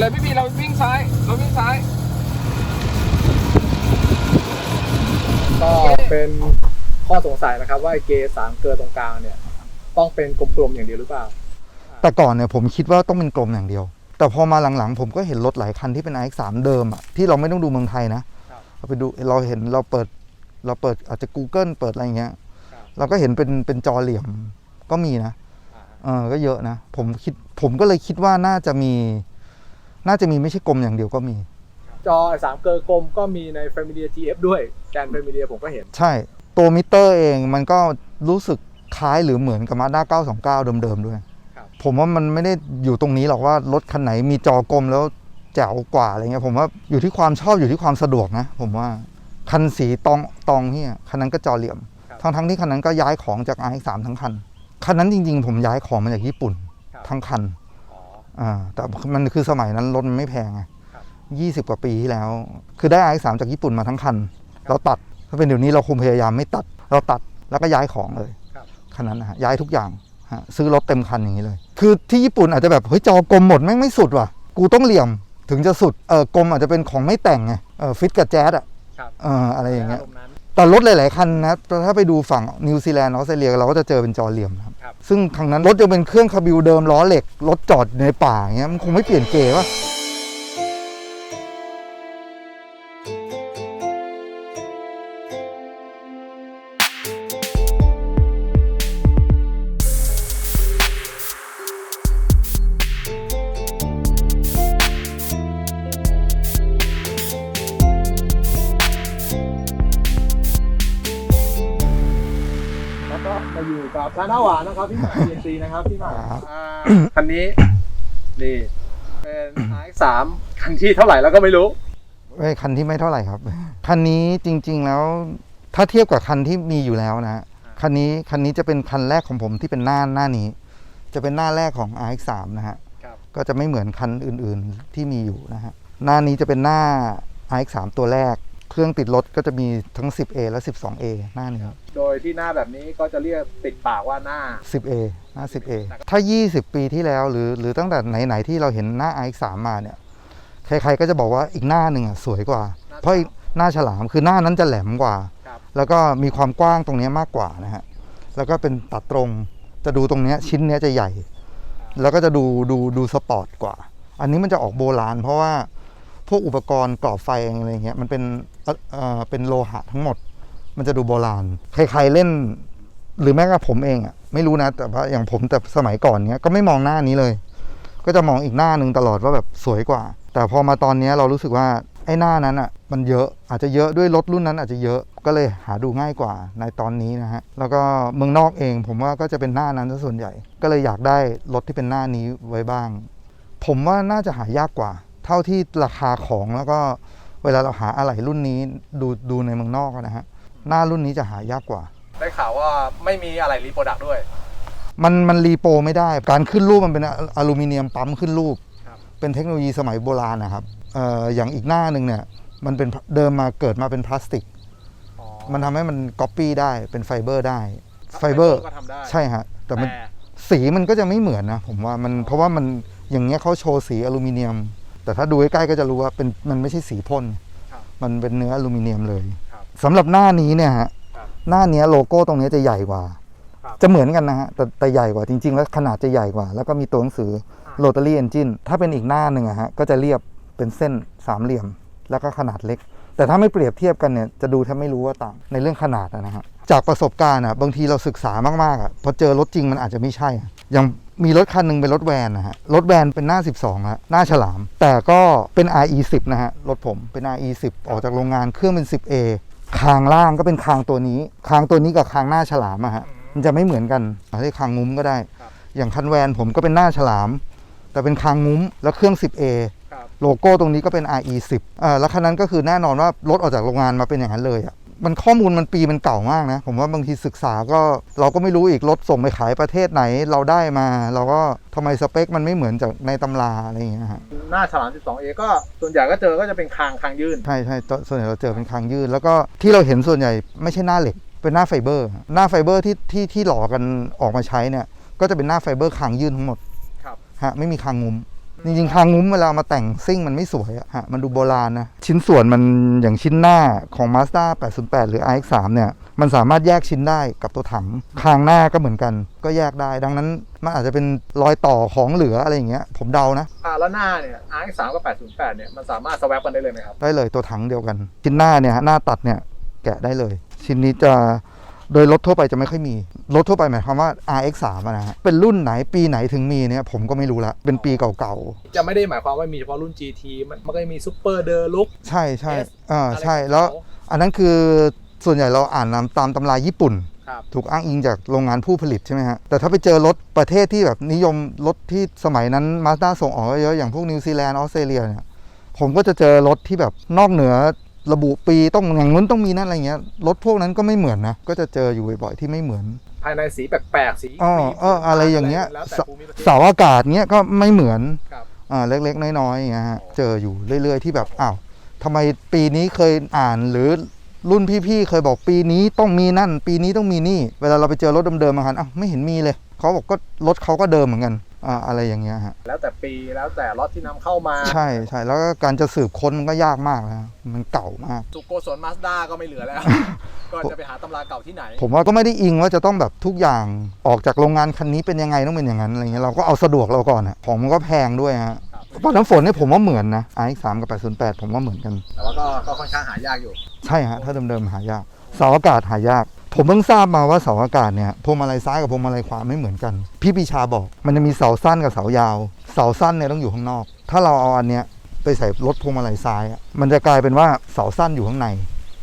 เลยพี่พีเราวิ่งซ้ายเราวิ่งซ้าย ก็เป็นข้อสงสัยนะครับ ว่าไอ้เกสามเกลือตรงกลางเนี่ย ต้องเป็นกลมๆอย่างเดียวหรือเปล่า แต่ก่อนเนี่ยผมคิดว่าต้องเป็นกลมอย่างเดียว แต่พอมาหลังๆ ผมก็เห็นรถหลายคันที่เป็น iX3 เดิมอะที่เราไม่ต้องดูเมืองไทยนะครับเราไปดูเราเห็นเราเปิดเราเปิดอาจจะ Google เปิดอะไรเงี้ยครับเราก็เห็นเป็นเป็นจอเหลี่ยมก็มีนะเออก็เยอะนะ ผมคิดผมก็เลยคิดว่าน่าจะมี น่าจะมีไม่ใช่กลมอย่างเดียวก็มี จอไอ้สามเกลือกลมก็มีใน Familia GF ด้วยแกน Familia ผมก็เห็น ใช่ตัวมิเตอร์เองมันก็รู้สึกคล้ายหรือเหมือนกับมาด้า929 เดิมๆด้วย ครับผมว่ามันไม่ได้อยู่ตรงนี้หรอกว่ารถคันไหนมีจอกลมแล้วแจ๋วกว่าอะไรเงี้ยผมว่าอยู่ที่ความชอบอยู่ที่ความสะดวกนะ ผมว่าคันสีตองตองเนี่ยคันนั้นก็จอเหลี่ยมทั้งทั้งๆที่คันนั้นก็ย้ายของจาก i3 ทั้งคัน คันนั้นจริงๆ ผมย้ายของมาจากญี่ปุ่น ครับ ทั้งคัน อ๋ออ่าแต่มันคือสมัยนั้นรถมันไม่แพงไงครับยี่สิบกว่าปีที่แล้ว คือได้ i3 จากญี่ปุ่นมาทั้งคัน เราตัด ถ้าเป็นเดี๋ยวนี้เราคงพยายามไม่ตัด เราตัดแล้วก็ย้ายของเลยครับคันนั้นนะฮะย้ายทุกอย่างฮะซื้อรถเต็มคันอย่างนี้เลย คือที่ญี่ปุ่นอาจจะแบบเฮ้ยจอกลมหมดแม่งไม่สุดว่ะ กูต้องเหลี่ยมถึงจะสุด เออกลมอาจจะเป็นของไม่แต่งไง เออฟิตกับแจ๊ดอะครับเอออะไรอย่างเงี้ยรมณ์นั้น แต่รถหลาย ๆ คันนะถ้าไปดูฝั่งนิวซีแลนด์ออสเตรเลียเราก็จะเจอเป็นจอเหลี่ยมนะครับครับ ซึ่งทางนั้นรถจะเป็นเครื่องคาบิวเดิมล้อเหล็กรถจอดในป่าอย่างเงี้ยมันคงไม่เปลี่ยนเก๋วะแล้ อยู่กับร้านอาหวานนะครับพี่หมา CNC นะครับพี่หมาครับอ่าคันนี้นี่เป็น iX3 คันที่เท่าไหร่แล้วก็ไม่รู้ เอ้ยคันที่ไม่เท่าไหร่ครับ คันนี้จริงๆแล้วถ้าเทียบกับคันที่มีอยู่แล้วนะฮะคันนี้คันนี้จะเป็นคันแรกของผมที่เป็นหน้าหน้านี้ จะเป็นหน้าแรกของ RX3 นะฮะครับ ก็จะไม่เหมือนคันอื่นๆที่มีอยู่นะฮะหน้านี้จะเป็นหน้า RX3 ตัวแรก เครื่องติดรถก็จะมีทั้ง 10A และ 12A หน้านี้โดยที่หน้าแบบนี้ก็จะเรียกติดปากว่าหน้า 10A หน้า 10A ถ้า 20 ปีที่แล้วหรือหรือตั้งแต่ไหน ๆ ที่เราเห็นหน้า RX3 มาเนี่ย ใครๆก็จะบอกว่าอีกหน้าหนึ่งอะสวยกว่าหน้าเพราะอีกหน้าฉลามคือหน้านั้นจะแหลมกว่า ครับ แล้วก็มีความกว้างตรงเนี้ยมากกว่านะฮะ แล้วก็เป็นตัดตรง จะดูตรงเนี้ยชิ้นเนี้ยจะใหญ่ แล้วก็จะดูดูดูสปอร์ตกว่า อันนี้มันจะออกโบราณ เพราะว่า พวกอุปกรณ์กรอบไฟอะไรเงี้ยมันเป็นเอ่อเป็นโลหะทั้งหมด มันจะดูโบราณ ใครๆเล่น หรือแม้กระทั่งผมเองอะไม่รู้นะแต่ว่าอย่างผมแต่สมัยก่อนเนี้ยก็ไม่มองหน้านี้เลย ก็จะมองอีกหน้าหนึ่งตลอดว่าแบบสวยกว่า แต่พอมาตอนนี้เรารู้สึกว่าไอ้หน้านั้นอะมันเยอะอาจจะเยอะด้วยรถรุ่นนั้นอาจจะเยอะก็เลยหาดูง่ายกว่าในตอนนี้นะฮะแล้วก็เมืองนอกเอง ผมว่าก็จะเป็นหน้านั้นซะส่วนใหญ่ ก็เลยอยากได้รถที่เป็นหน้านี้ไว้บ้าง ผมว่าน่าจะหายากกว่า เท่าที่ราคาของแล้วก็เวลาเราหาอะไหล่รุ่นนี้ดูดูในเมืองนอกอะนะฮะหน้ารุ่นนี้จะหายากกว่า ได้ข่าวว่าไม่มีอะไรรีโปรดักด้วย มันมันรีโปรไม่ได้ การขึ้นรูปมันเป็นอะอลูมิเนียมปั๊มขึ้นรูปครับเป็นเทคโนโลยีสมัยโบราณนะครับเอ่ออย่างอีกหน้าหนึ่งเนี่ยมันเป็นเดิมมาเกิดมาเป็นพลาสติกอ๋อมันทำให้มันก๊อปปี้ได้เป็นไฟเบอร์ได้ไฟเบอร์ก็ทำได้ใช่ฮะแต่มันแต่สีมันก็จะไม่เหมือนนะผมว่ามันเพราะว่ามันอย่างเงี้ยเขาโชว์สีอลูมิเนียม แต่ถ้าดูใกล้ๆก็จะรู้ว่าเป็นมันไม่ใช่สีพ่นครับมันเป็นเนื้ออลูมิเนียมเลยครับสำหรับหน้านี้เนี่ยฮะครับหน้าเนี้ยโลโก้ตรงเนี้ยจะใหญ่กว่าครับจะเหมือนกันนะฮะแต่แต่ใหญ่กว่าจริง ๆ แล้วขนาดจะใหญ่กว่า แล้วก็มีตัวหนังสือ Rotary Engine ถ้าเป็นอีกหน้าหนึ่งอะฮะก็จะเรียบเป็นเส้นสามเหลี่ยม แล้วก็ขนาดเล็ก แต่ถ้าไม่เปรียบเทียบกันเนี่ยจะดูแทบไม่รู้ว่าต่างในเรื่องขนาดอะนะฮะจากประสบการณ์อะบางทีเราศึกษามากๆอะพอเจอรถจริงมันอาจจะไม่ใช่อะอย่าง มีรถคันหนึ่งเป็นรถแวนนะฮะ รถแวนเป็นหน้า 12ฮะหน้าฉลาม แต่ก็เป็น RE 10นะฮะ รถผมเป็น RE 10ออกจากโรงงานเครื่องเป็น 10A คางล่างก็เป็นคางตัวนี้ คางตัวนี้กับคางหน้าฉลามอะฮะ มันจะไม่เหมือนกันอาจจะคางงุ้มก็ได้ครับอย่างคันแวนผมก็เป็นหน้าฉลาม แต่เป็นคางงุ้มแล้วเครื่อง 10A ครับโลโก้ตรงนี้ก็เป็น RE 10อ่าแล้วคันนั้นก็คือแน่นอนว่ารถออกจากโรงงานมาเป็นอย่างนั้นเลยอะ มันข้อมูลมันปีมันเก่ามากนะ ผมว่าบางทีศึกษาก็เราก็ไม่รู้อีกรถส่งไปขายประเทศไหนเราได้มา เราก็ทำไมสเปค มันไม่เหมือนจากในตำราอะไรอย่างเงี้ยฮะหน้าฉลาม 12A ก็ส่วนใหญ่ก็เจอก็จะเป็นคางคางยื่น ใช่ใช่ตส่วนใหญ่เราเจอเป็นคางยืดแล้วก็ที่เราเห็นส่วนใหญ่ไม่ใช่หน้าเหล็ก เป็นหน้าไฟเบอร์ หน้าไฟเบอร์ที่ที่ที่หล่อกันออกมาใช้เนี่ยก็จะเป็นหน้าไฟเบอร์คางยืดทั้งหมดครับฮะไม่มีคางงุ้ม จริงๆคางงุ้มเวลามาแต่งซิ่งมันไม่สวยอะฮะมันดูโบราณนะ ชิ้นส่วนมันอย่างชิ้นหน้าของ Mazda 808 หรือ RX3 เนี่ย มันสามารถแยกชิ้นได้กับตัวถังคางหน้าก็เหมือนกัน ก็แยกได้ ดังนั้นมันอาจจะเป็นรอยต่อของเหลืออะไรอย่างเงี้ย ผมเดานะ อ่าแล้วหน้าเนี่ย RX3 กับ 808 เนี่ย มันสามารถสวปกันได้เลยไหมครับ ได้เลยตัวถังเดียวกัน ชิ้นหน้าเนี่ยฮะหน้าตัดเนี่ยแกะได้เลย ชิ้นนี้จะ โดยรถทั่วไปจะไม่ค่อยมี รถทั่วไปหมายความว่า RX3 อะนะฮะ เป็นรุ่นไหนปีไหนถึงมีเนี่ยผมก็ไม่รู้ละ เป็นปีเก่าๆจะไม่ได้หมายความว่ามีเฉพาะรุ่น GT มันมันก็จะมีซูเปอร์เดอร์ลุกใช่ใช่ S อ่าใช่แล้ว อันนั้นคือส่วนใหญ่เราอ่านตามตามตำราญี่ปุ่น ครับ ถูกอ้างอิงจากโรงงานผู้ผลิตใช่ไหมฮะ แต่ถ้าไปเจอรถประเทศที่แบบนิยมรถที่สมัยนั้นมาสด้าส่งออกเยอะๆอย่างพวกนิวซีแลนด์ออสเตรเลียเนี่ย ผมก็จะเจอรถที่แบบนอกเหนือ ระบุปีต้องอย่างนู้นต้องมีนั่นอะไรเงี้ยรถพวกนั้นก็ไม่เหมือนนะก็จะเจออยู่บ่อยๆที่ไม่เหมือน ภายในสีแปลกๆสีอ้อมีเอออะไรอย่างเงี้ยแล้วแต่ภูมิประเทศ เสาอากาศเงี้ยก็ไม่เหมือนครับ อ่าเล็กๆ น้อยๆอย่างเงี้ยฮะเจออยู่เรื่อย ๆ ที่แบบอ้าวทำไมปีนี้เคยอ่านหรือรุ่นพี่ๆเคยบอกปีนี้ต้องมีนั่น ปีนี้ต้องมีนี่ เวลาเราไปเจอรถเดิมๆมาคันอ้าวไม่เห็นมีเลยเขาบอกก็รถเขาก็เดิมเหมือนกัน อ่าอะไรอย่างเงี้ยฮะแล้วแต่ปีแล้วแต่รถที่นำเข้ามาใช่ใช่แล้วก็การจะสืบค้นมันก็ยากมากแล้วมันเก่ามาก สุโกศลมาสด้าก็ไม่เหลือแล้ว ก็จะไปหาตำราเก่าที่ไหน ผมว่าก็ไม่ได้อิงว่าจะต้องแบบทุกอย่างออกจากโรงงานคันนี้เป็นยังไงต้องเป็นอย่างนั้นอะไรเงี้ยเราก็เอาสะดวกเราก่อนอะของมันก็แพงด้วยฮะครับปัดน้ำฝนเนี่ยผมว่าเหมือนนะ RX3 กับ808 ผมว่าเหมือนกัน แต่ว่าก็ก็ค่อนข้างหายากอยู่ ใช่ฮะถ้าเดิมๆหายากเสาอากาศหายาก ผมเพิ่งทราบมาว่าเสาอากาศเนี่ยพวงมาลัยซ้ายกับพวงมาลัยขวาไม่เหมือนกัน พี่ปีชาบอก มันจะมีเสาสั้นกับเสายาว เสาสั้นเนี่ยต้องอยู่ข้างนอก ถ้าเราเอาอันเนี้ยไปใส่รถพวงมาลัยซ้ายอะมันจะกลายเป็นว่าเสาสั้นอยู่ข้างใน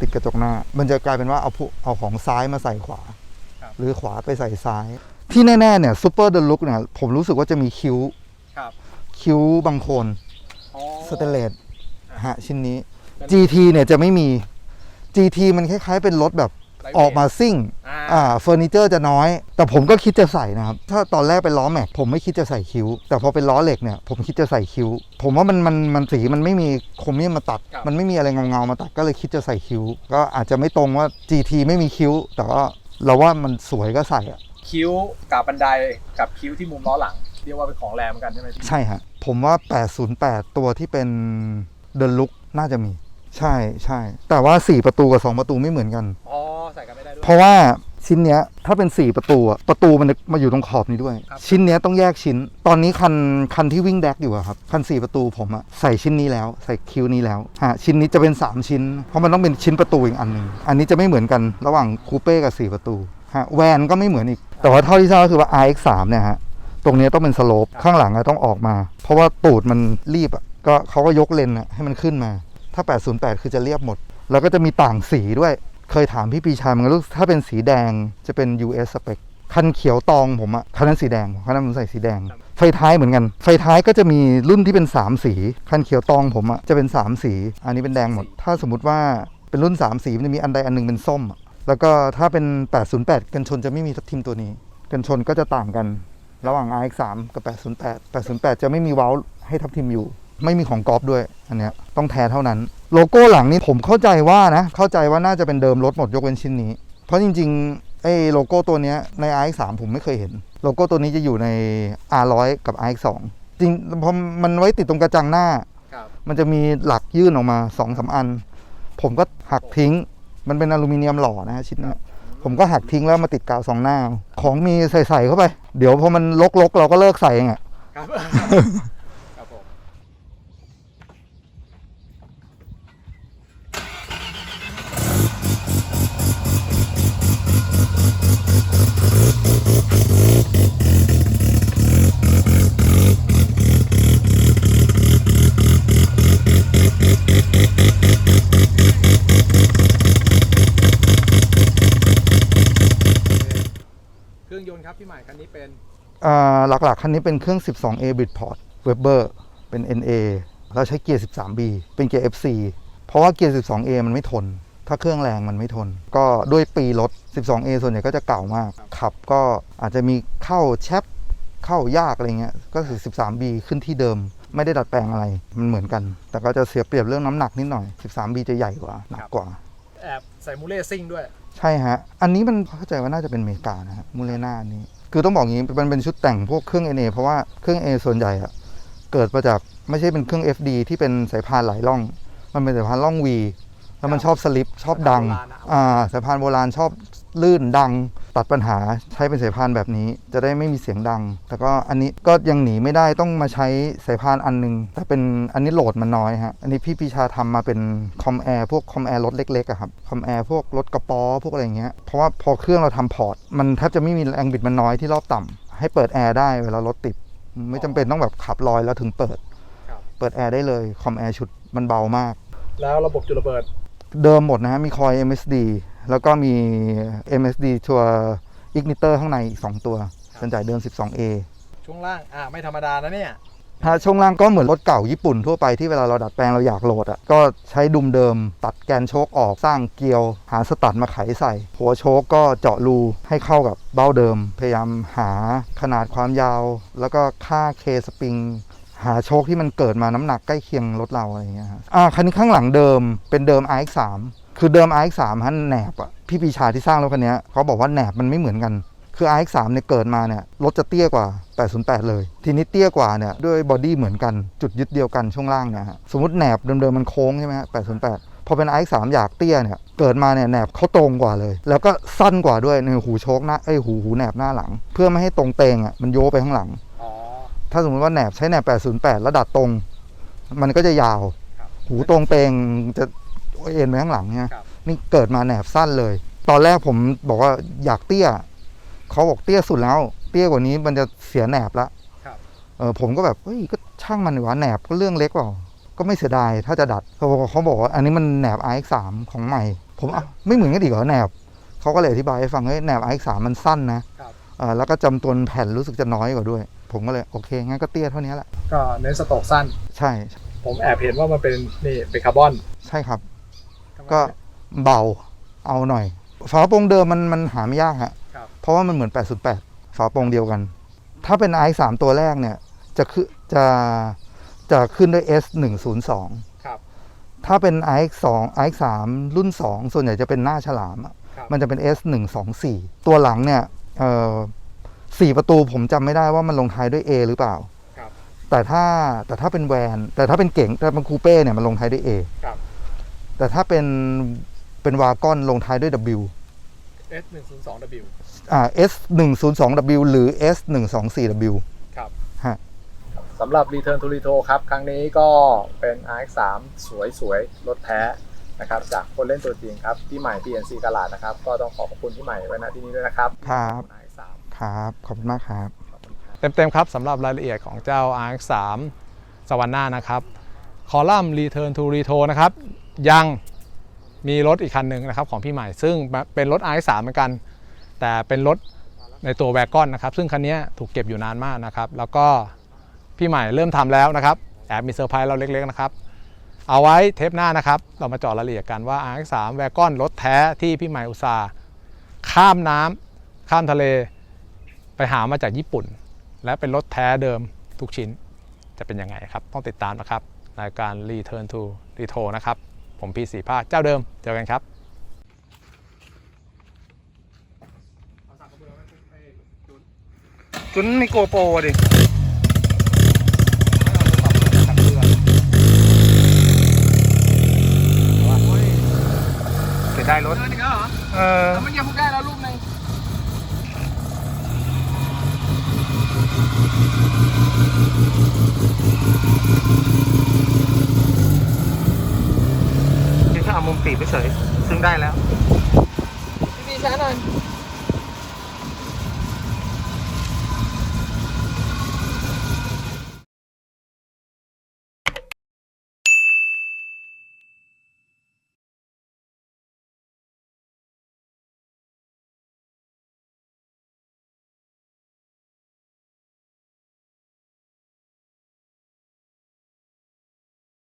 ติดกระจกหน้า มันจะกลายเป็นว่าเอาผู้เอาของซ้ายมาใส่ขวาครับหรือขวาไปใส่ซ้าย ที่แน่ๆเนี่ยซูเปอร์เดลุกเนี่ยผมรู้สึกว่าจะมีคิ้วครับคิ้วบางโคนอ๋อสเตนเลสฮะชิ้นนี้ GT เนี่ยจะไม่มี GT มันคล้ายๆเป็นรถแบบไลท์เวท ออกมาซิ่งอ่าอ่าเฟอร์นิเจอร์จะน้อย แต่ผมก็คิดจะใส่นะครับ ถ้าตอนแรกเป็นล้อแม็กผมไม่คิดจะใส่คิ้ว แต่พอเป็นล้อเหล็กเนี่ยผมคิดจะใส่คิ้ว ผมว่ามันมันมันสีมันไม่มีโครเมียมมาตัดครับมันไม่มีอะไรเงาๆมาตัดก็เลยคิดจะใส่คิ้ว ก็อาจจะไม่ตรงว่า GT ไม่มีคิ้ว แต่ว่าเราว่ามันสวยก็ใส่อะคิ้วกับบันไดกับคิ้วที่มุมล้อหลังเรียกว่าเป็นของแรงเหมือนกันใช่ไหมพี่ใช่ฮะผมว่า 808 ตัวที่เป็นเด e l ลุกน่าจะมี ใช่ใช่ แต่ว่า4ประตูกับ2ประตูไม่เหมือนกัน อ๋อใส่กันไม่ได้ด้วย เพราะว่าชิ้นเนี้ยถ้าเป็น 4 ประตูอะประตูมันมาอยู่ตรงขอบนี้ด้วย ครับ ชิ้นเนี้ยต้องแยกชิ้น ตอนนี้คันคันที่วิ่งแดกอยู่อะครับคัน 4 ประตูผมอะใส่ชิ้นนี้แล้ว ใส่คิวนี้แล้วฮะชิ้นนี้จะเป็น 3 ชิ้น เพราะมันต้องเป็นชิ้นประตูอีกอันหนึ่งอันนี้จะไม่เหมือนกันระหว่างคูเป้กับ 4 ประตูฮะแวนก็ไม่เหมือนอีก แต่ว่าเท่าที่ทราบก็คือว่า RX3 เนี่ยฮะตรงเนี้ยต้องเป็นสโลปข้างหลังอะต้องออกมา เพราะว่าตูดมันรีบอะก็เขาก็ยกเลนอะให้มันขึ้นมา ถ้า 808 คือจะเรียบหมด แล้วก็จะมีต่างสีด้วย เคยถามพี่ปีชามันก็รู้ถ้าเป็นสีแดงจะเป็น US spec คันเขียวตองผมอะคันนั้นสีแดงคันนั้นผมใส่สีแดง ไฟท้ายเหมือนกัน ไฟท้ายก็จะมีรุ่นที่เป็น 3 สี คันเขียวตองผมอะจะเป็น 3 สี อันนี้เป็นแดงหมด ถ้าสมมติว่าเป็นรุ่น 3 สีมันจะมีอันใดอันหนึงเป็นส้ม แล้วก็ถ้าเป็น 808 กันชนจะไม่มีทับทิมตัวนี้ กันชนก็จะต่างกัน ระหว่าง RX3 กับ 808 808 จะไม่มีเว้าให้ทับทิมอยู่ ไม่มีของกอล์ฟด้วยอันเนี้ยต้องแท้เท่านั้น โลโก้หลังนี้ผมเข้าใจว่านะ เข้าใจว่าน่าจะเป็นเดิมรถหมดยกเว้นชิ้นนี้ เพราะจริงๆไอ้โลโก้ตัวเนี้ยใน RX3 ผมไม่เคยเห็น โลโก้ตัวนี้จะอยู่ใน R100 กับ RX2 จริงพอมันไว้ติดตรงกระจังหน้าครับมันจะมีหลักยื่นออกมาสองสามอัน ผมก็หักทิ้ง มันเป็นอลูมิเนียมหล่อนะฮะชิ้นเนี้ยผมก็หักทิ้งแล้วมาติดกาวสองหน้า ของมีใส่ๆเข้าไป เดี๋ยวพอมันลกๆ เราก็เลิกใส่เองอะ ครับ ครับผม เครื่องยนต์ครับพี่ใหม่คันนี้ เป็นอ่าหลักๆ คันนี้เป็นเครื่อง 12A Bridgeport Weber เป็น NA แล้วใช้เกียร์ 13B เป็นเกียร์ FC เพราะว่าเกียร์ 12A มันไม่ทน ถ้าเครื่องแรงมันไม่ทน ก็ด้วยปีรถ 12A ส่วนใหญ่ก็จะเก่ามาก ขับก็อาจจะมีเข้าแชปเข้ายากอะไรเงี้ย ก็คือ 13B ขึ้นที่เดิม ไม่ได้ดัดแปลงอะไร มันเหมือนกัน แต่ก็จะเสียเปรียบเรื่องน้ำหนักนิดหน่อย 13B จะใหญ่กว่า หนักกว่า แอบใส่มูเล่ซิ่งด้วย ใช่ฮะ อันนี้มันเข้าใจว่าน่าจะเป็นอเมริกานะฮะ มูเลนานี้ คือต้องบอกงี้มันเป็นชุดแต่งพวกเครื่อง NA เพราะว่าเครื่อง A ส่วนใหญ่อะเกิดมาจากไม่ใช่เป็นเครื่อง FD ที่เป็นสายพานหลายร่อง มันเป็นสายพานร่อง V แล้วมันชอบสลิปชอบดัง อ่าสายพานโบราณชอบลื่นดัง ตัดปัญหาใช้เป็นสายพานแบบนี้ จะได้ไม่มีเสียงดัง แต่ก็อันนี้ก็ยังหนีไม่ได้ต้องมาใช้สายพานอันหนึงแต่เป็นอันนี้โหลดมันน้อยฮะอันนี้พี่ปีชาทำมาเป็นคอมแอร์พวกคอมแอร์รถเล็กๆอะครับคอมแอร์พวกรถกระป๋อพวกอะไรอย่างเงี้ยเพราะว่าพอเครื่องเราทำพอร์ตมันแทบจะไม่มีแรงบิดมันน้อยที่รอบต่ำให้เปิดแอร์ได้เวลารถติดไม่จำเป็นต้องแบบขับลอยแล้วถึงเปิดครับเปิดแอร์ได้เลยคอมแอร์ชุดมันเบามาก แล้วระบบจุดระเบิด เดิมหมดนะฮะมีคอย MSD แล้วก็มี MSD ตัว Igniter ข้างในอีก2ตัวเป็นจ่ายเดิม 12A ช่วงล่างอ่าไม่ธรรมดานะเนี่ยถ้าช่วงล่างก็เหมือนรถเก่าญี่ปุ่นทั่วไปที่เวลาเราดัดแปลงเราอยากโหลดอะก็ใช้ดุมเดิม ตัดแกนโชคออกสร้างเกลียว หาสตัดมาไขใส่ หัวโชคก็เจาะรูให้เข้ากับเบ้าเดิม พยายามหาขนาดความยาว แล้วก็ค่าเคสปริงหาโชคที่มันเกิดมาน้ำหนักใกล้เคียงรถเราอะไรอย่างเงี้ยฮะอ่าคันนี้ข้างหลังเดิมเป็นเดิม RX3 คือเดิม RX3 ฮะแหนบอะพี่ปีชาที่สร้างรถคันเนี้ยเขาบอกว่าแหนบมันไม่เหมือนกัน คือ RX3 เนี่ยเกิดมาเนี่ยรถจะเตี้ยกว่า 808 เลย ทีนี้เตี้ยกว่าเนี่ยด้วยบอดี้เหมือนกันจุดยึดเดียวกันช่วงล่างเนี่ยฮะสมมติแหนบเดิมๆมันโค้งใช่ไหมฮะ808พอเป็น RX3 อยากเตี้ยเนี่ย เกิดมาเนี่ยแหนบเขาตรงกว่าเลย แล้วก็สั้นกว่าด้วยในหูโชกหน้าไอยหูหูแหนบหน้าหลัง เพื่อไม่ให้ตรงเตงอะมันโยไปข้างหลัง ถ้าสมมติว่าแหนบใช้แหนบ 808 แล้วดัดตรง มันก็จะยาวครับหูตรงเตงจะ เอ็นไปข้างหลังเนี่ยครับนี่เกิดมาแหนบสั้นเลย ตอนแรกผมบอกว่าอยากเตี้ยเขาบอกเตี้ยสุดแล้ว เตี้ยกว่านี้มันจะเสียแหนบละครับเออผมก็แบบเฮ้ยก็ช่างมันดีวะแหนบก็เรื่องเล็กเปล่าก็ไม่เสียดายถ้าจะดัดเขาบอกเขาบอกว่าอันนี้มันแหนบ RX3 ของใหม่ ผมอะไม่เหมือนกันอีกเหรอแหนบเขาก็เลยอธิบายให้ฟังเฮ้ยแหนบ RX3 มันสั้นนะครับเออแล้วก็จำนวนแผ่นรู้สึกจะน้อยกว่าด้วย ผมก็เลยโอเคงั้นก็เตี้ยเท่านี้แหละก็เน้นสโตรกสั้น ใช่ ผมแอบเห็นว่ามันเป็นนี่เป็นคาร์บอน ใช่ครับ ก็เบาเอาหน่อย ฝาโปร่งเดิมมันมันหาไม่ยากฮะครับ เพราะว่ามันเหมือน 808 ฝาโปร่งเดียวกัน ถ้าเป็น i 3ตัวแรกเนี่ย จะคือจะจะขึ้นด้วย S 1 0 2ครับ ถ้าเป็น i 2 i 3รุ่น 2 ส่วนใหญ่จะเป็นหน้าฉลามอะครับ มันจะเป็น S 1 2 4ตัวหลังเนี่ยเอ่อสี่ประตูผมจำไม่ได้ว่ามันลงท้ายด้วย A หรือเปล่า ครับ แต่ถ้าแต่ถ้าเป็นแวน แต่ถ้าเป็นเก๋งแต่เป็นคูเป้เนี่ยมันลงท้ายด้วย A ครับ แต่ถ้าเป็นเป็นวากอนลงท้ายด้วย W S 1 0 2 W อ่า S 1 0 2 W หรือ S 1 2 4 W ครับฮะสำหรับ Return to Retro ครับ ครั้งนี้ก็เป็น RX3 สวยๆรถแท้นะครับ จากคนเล่นตัวจริงครับ ที่ใหม่ PNC กลาดนะครับ ก็ต้องขอขอบคุณที่ใหม่ไว้ณที่นี้ด้วยนะครับ ครับ RX3 ครับ ขอบคุณมากครับขอบคุณครับเต็มๆครับสำหรับรายละเอียดของเจ้า RX3 สวรรค์หน้านะครับ คอลัมน์ Return to Retro นะครับ ยังมีรถอีกคันหนึ่งนะครับของพี่ใหม่ ซึ่งเป็นรถ RX3 เหมือนกัน แต่เป็นรถในตัวแวกอนนะครับซึ่งคันนี้ถูกเก็บอยู่นานมากนะครับ แล้วก็พี่ใหม่เริ่มทำแล้วนะครับแอบมีเซอร์ไพรส์เราเล็กๆนะครับ เอาไว้เทปหน้านะครับ เรามาเจาะรายละเอียดกันว่า RX3 แวกอนรถแท้ที่พี่ใหม่อุตสาห์ข้ามน้ำข้ามทะเล ไปหามาจากญี่ปุ่น และเป็นรถแท้เดิมทุกชิ้นจะเป็นยังไงครับ ต้องติดตามนะครับรายการ Return to Reto นะครับ ผมพีสีภาคเจ้าเดิม เจอกันครับจุนมีโกโปรดิเสียดายรถ เดินอีกแล้วเหรอเออเมื่อกี้พูดได้แล้วรูปหนึ่งที่ถ้า เอามุมตีไปเฉยซึ่งได้แล้วพี่ช้าหน่อย